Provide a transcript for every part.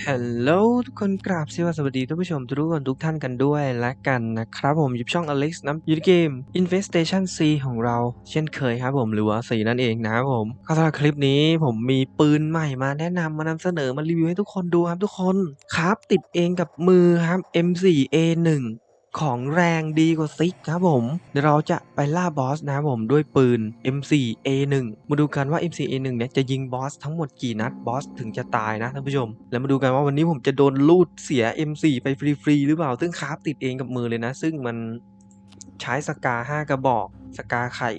ฮัลโหลทุกคนกราบสวัสดีท่านผู้ชมทุกคนทุกท่านกันด้วยและกันนะครับผมยิบช่องอเล็กซ์น้ำยูเกม Infestation C ของเรา เช่นเคยครับผมหรือว่าสีนั่นเองนะครับผมก็สำหรับคลิปนี้ผมมีปืนใหม่มาแนะนำมานำเสนอมารีวิวให้ทุกคนดูครับทุกคนครับติดเองกับมือครับ M4A1 ของแรงดีกว่าซิกครับผมเดี๋ยวเราจะไปล่าบอสนะครับผมด้วยปืน M4A1 มาดูกันว่า M4A1 เนี่ยจะยิงบอสทั้งหมดกี่นัดบอสถึงจะตายนะท่านผู้ชม แล้วมาดูกันว่าวันนี้ผมจะโดนลูดเสีย M4 ไปฟรีๆหรือเปล่า ซึ่งคราฟติดเองกับมือเลยนะ ซึ่งมันใช้สกา 5 กระบอก สกาไข่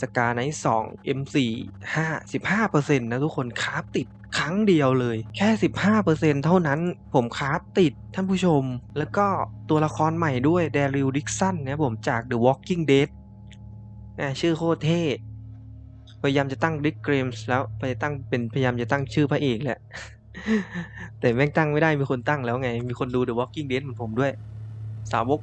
สกาไนท์สอง M4 5 15%นะทุกคนคราฟติดครั้งเดียวเลย แค่ 15%เท่านั้นผมคราฟติดท่านผู้ชม แล้วก็ตัวละครใหม่ด้วยเดริลดิกสันนะผมจาก The Walking Dead นะชื่อโคตรเท่พยายามจะตั้งดิกเกรมส์แล้วไปตั้งเป็นพยายามจะตั้งชื่อพระเอกแหละ แต่แม่งตั้งไม่ได้มีคนตั้งแล้วไง มีคนดู The Walking Dead เหมือนผมด้วย สาวก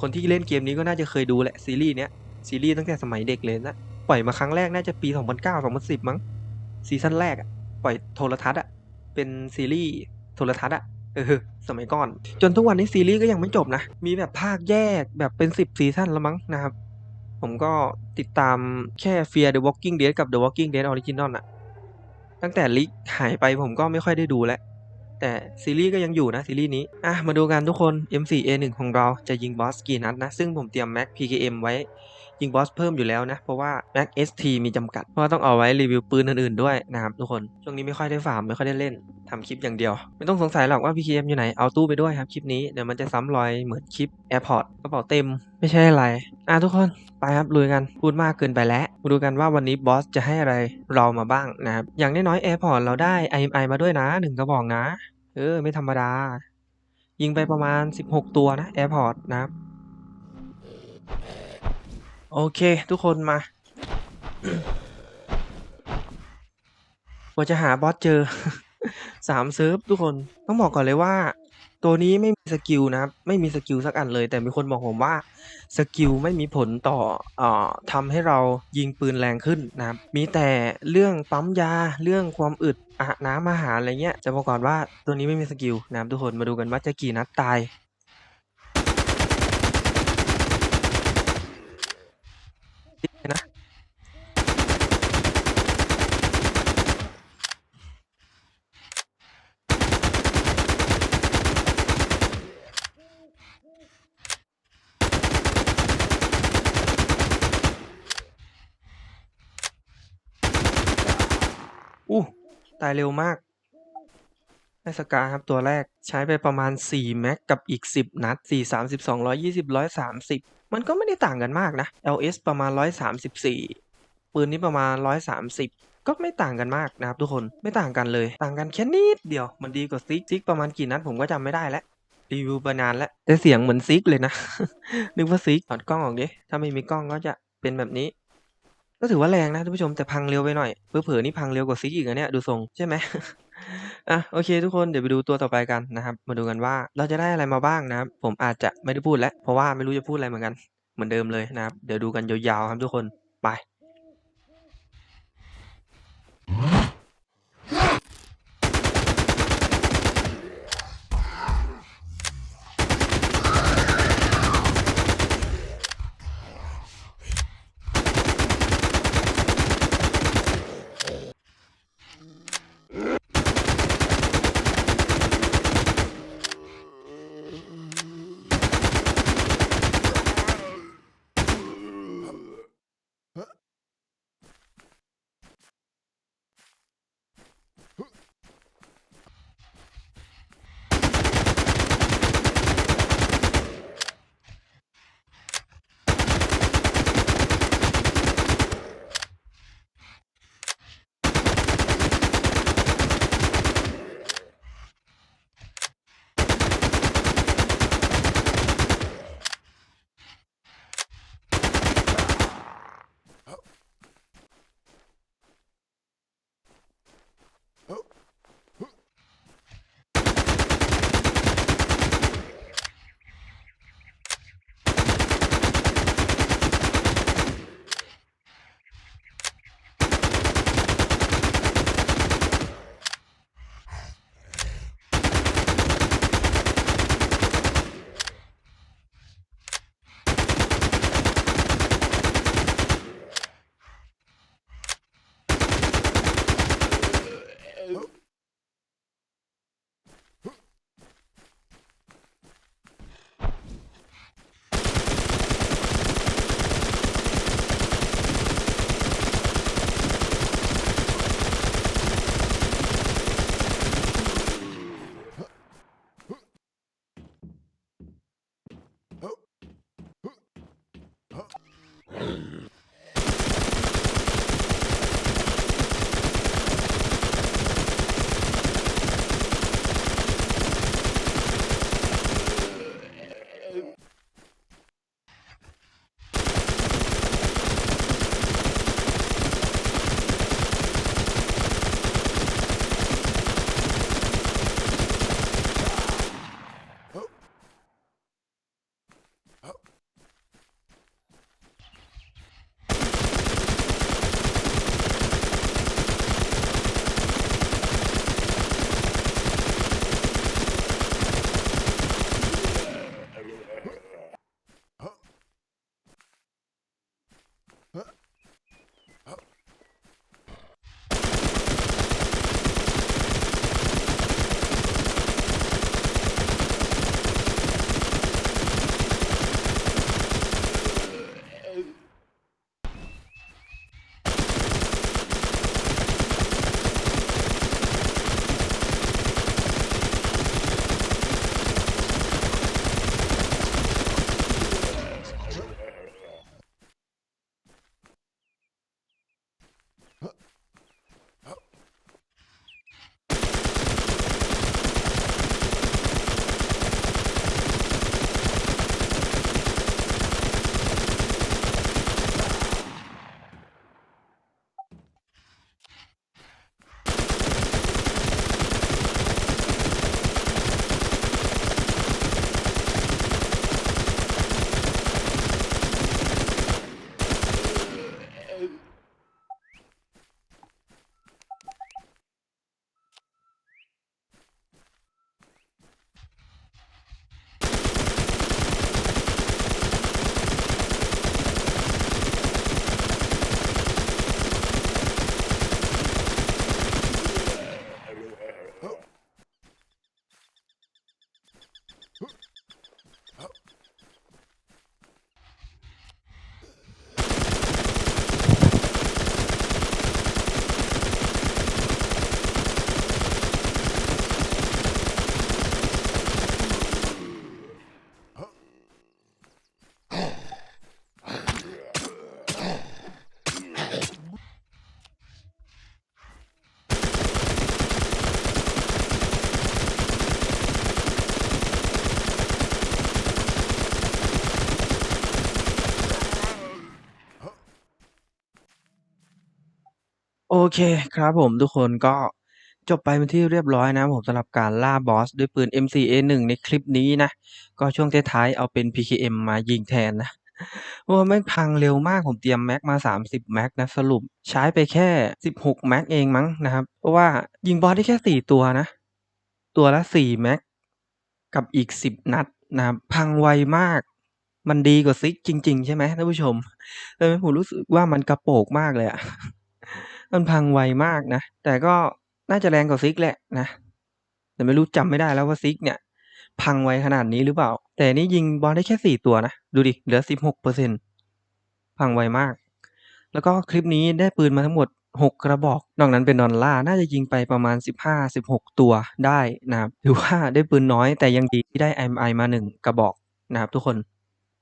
คนที่เล่นเกมนี้ก็น่าจะเคยดูแหละซีรีส์เนี้ย ซีรีส์ตั้งแต่สมัยเด็กเลยนะ ปล่อยมาครั้งแรกน่าจะปี 2009 2010 มั้ง ซีซั่นแรกปล่อยโทรทัศน์อะเป็นซีรีส์โทรทัศน์อะเออ สมัยก่อน จนทุกวันนี้ซีรีส์ก็ยังไม่จบนะ มีแบบภาคแยกแบบเป็น 10 ซีซั่นแล้วมั้งนะครับ ผมก็ติดตามแค่ Fear the Walking Dead กับ The Walking Dead Original อะตั้งแต่ลิกหายไปผมก็ไม่ค่อยได้ดูแล้วแต่ซีรีส์ก็ยังอยู่นะซีรีส์นี้ อะ มาดูกันทุกคน M4A1 ของเราจะยิงบอสกี่นัดนะ ซึ่งผมเตรียม Mac PKM ไว้ ยิงบอสเพิ่มอยู่แล้วนะ เพราะว่า Mac ST มีจำกัด เพราะว่าต้องเอาไว้รีวิวปืนอื่นๆด้วยนะครับทุกคน ช่วงนี้ไม่ค่อยได้ฟาร์มไม่ค่อยได้เล่นทำคลิปอย่างเดียว ไม่ต้องสงสัยหรอกว่า PKM อยู่ไหน เอาตู้ไปด้วยครับคลิปนี้ เดี๋ยวมันจะซ้ำรอยเหมือนคลิป Airport กระเป๋าเต็ม ไม่ใช่อะไร อะทุกคนไปครับลุยกันพูดมากเกินไปแล้วมาดูกันว่าวันนี้บอสจะให้อะไรเรามาบ้างนะครับอย่างน้อยๆ Airport เราได้ IMI มาด้วยนะหนึ่งกระบอกนะ เออไม่ธรรมดา ยิงไปประมาณ 16 ตัวนะ Airport นะครับ โอเค ทุกคนมากว่าจะหาบอสเจอสามเซิร์ฟทุกคนต้องบอกก่อนเลยว่า ตัวนี้ไม่มีสกิลนะครับ ไม่มีสกิลสักอันเลย แต่มีคนบอกผมว่าสกิลไม่มีผลต่อออทำให้เรายิงปืนแรงขึ้นนะครับ มีแต่เรื่องปั๊มยาเรื่องความอึดอาน้ำอาหารอะไรเงี้ยจะบอกก่อนว่าตัวนี้ไม่มีสกิลนะครับทุกคนมาดูกันว่าจะกี่นัดตาย นะอู้ตายเร็วมากได้สกาครับตัวแรกใช้ไปประมาณ 4 แม็กกับอีก 10 นัด 4 30 220 130 มันก็ไม่ได้ต่างกันมากนะ LS ประมาณ 134 ปืนนี้ประมาณ 130 ก็ไม่ต่างกันมากนะครับทุกคนไม่ต่างกันเลย ต่างกันแค่นิดเดียวมันดีกว่าซิกซิกประมาณกี่นัดผมก็จำไม่ได้แล้วรีวิวไปนานแล้วแต่เสียงเหมือนซิกเลยนะ นึกว่าซิกถอดกล้องออกดิถ้าไม่มีกล้องก็จะเป็นแบบนี้ ก็ถือว่าแรงนะท่านผู้ชมแต่พังเร็วไปหน่อยเผลอๆนี่พังเร็วกว่าซิกอีกอะเนี่ยดูทรงใช่ไหม อะโอเคทุกคน เดี๋ยวไปดูตัวต่อไปกันนะครับ มาดูกันว่าเราจะได้อะไรมาบ้างนะครับ ผมอาจจะไม่ได้พูดแล้ว เพราะว่าไม่รู้จะพูดอะไรเหมือนกัน เหมือนเดิมเลยนะครับ เดี๋ยวดูกันยาว ๆ ครับทุกคน ไป เคครับผมทุกคนก็จบไปเป็นที่เรียบร้อยนะผมสำหรับการล่าบอสด้วยปืน M4A1 ในคลิปนี้นะ ก็ช่วงท้ายๆเอาเป็น PKM มายิงแทนนะว่าแม่งพังเร็วมากผมเตรียมแม็กมา 30 แม็กนะ สรุปใช้ไปแค่ 16 แม็กเองมั้งนะครับ เพราะว่ายิงบอสได้แค่ 4 ตัวนะ ตัวละ 4 แม็ก กับอีก 10 นัดนะครับพังไวมากมันดีกว่าซิกจริง ๆ ใช่ไหมท่านผู้ชมทำให้ผมรู้สึกว่ามันกระโปกมากเลยอะ มันพังไวมากนะ แต่ก็น่าจะแรงกว่าซิกแหละนะ แต่ไม่รู้จำไม่ได้แล้วว่าซิกเนี่ย พังไวขนาดนี้หรือเปล่า แต่นี่ยิงบอลได้แค่4ตัวนะ ดูดิ เหลือ16%พังไวมาก แล้วก็คลิปนี้ได้ปืนมาทั้งหมด6กกระบอก นอกนั้นเป็นดอลลาน่าจะยิงไปประมาณ 15-16 ตัวได้นะครับ ถือว่าได้ปืนน้อยแต่ยังดีที่ได้ MI มา1กระบอกนะครับทุกคน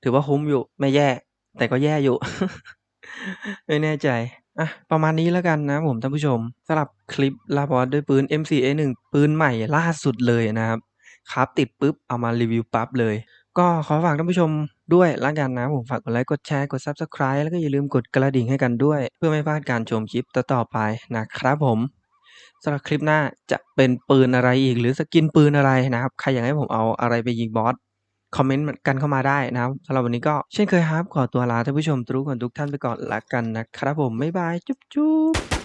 ถือว่าคุ้มอยู่ไม่แย่ แต่ก็แย่อยู่ ไม่แน่ใจ อะ ประมาณนี้แล้วกันนะผมท่านผู้ชม สำหรับคลิปลาบอสด้วยปืน M4A1 ปืนใหม่ล่าสุดเลยนะครับ ครับติดปุ๊บ เอามารีวิวปั๊บเลย ก็ขอฝากท่านผู้ชมด้วยแล้วกันนะผมฝากกดไลค์ กดแชร์ กด Subscribe แล้วก็อย่าลืมกดกระดิ่งให้กันด้วย เพื่อไม่พลาดการชมคลิปต่อๆไปนะครับผมสำหรับคลิปหน้าจะเป็นปืนอะไรอีกหรือสกินปืนอะไรนะครับ ใครอยากให้ผมเอาอะไรไปยิงบอส คอมเมนต์กันเข้ามาได้นะครับสำหรับวันนี้ก็เช่นเคยครับ ขอตัวลาท่านผู้ชมทุกคนทุกท่านไปก่อนละกันนะครับผม บ๊ายบาย จุ๊บจุ๊บ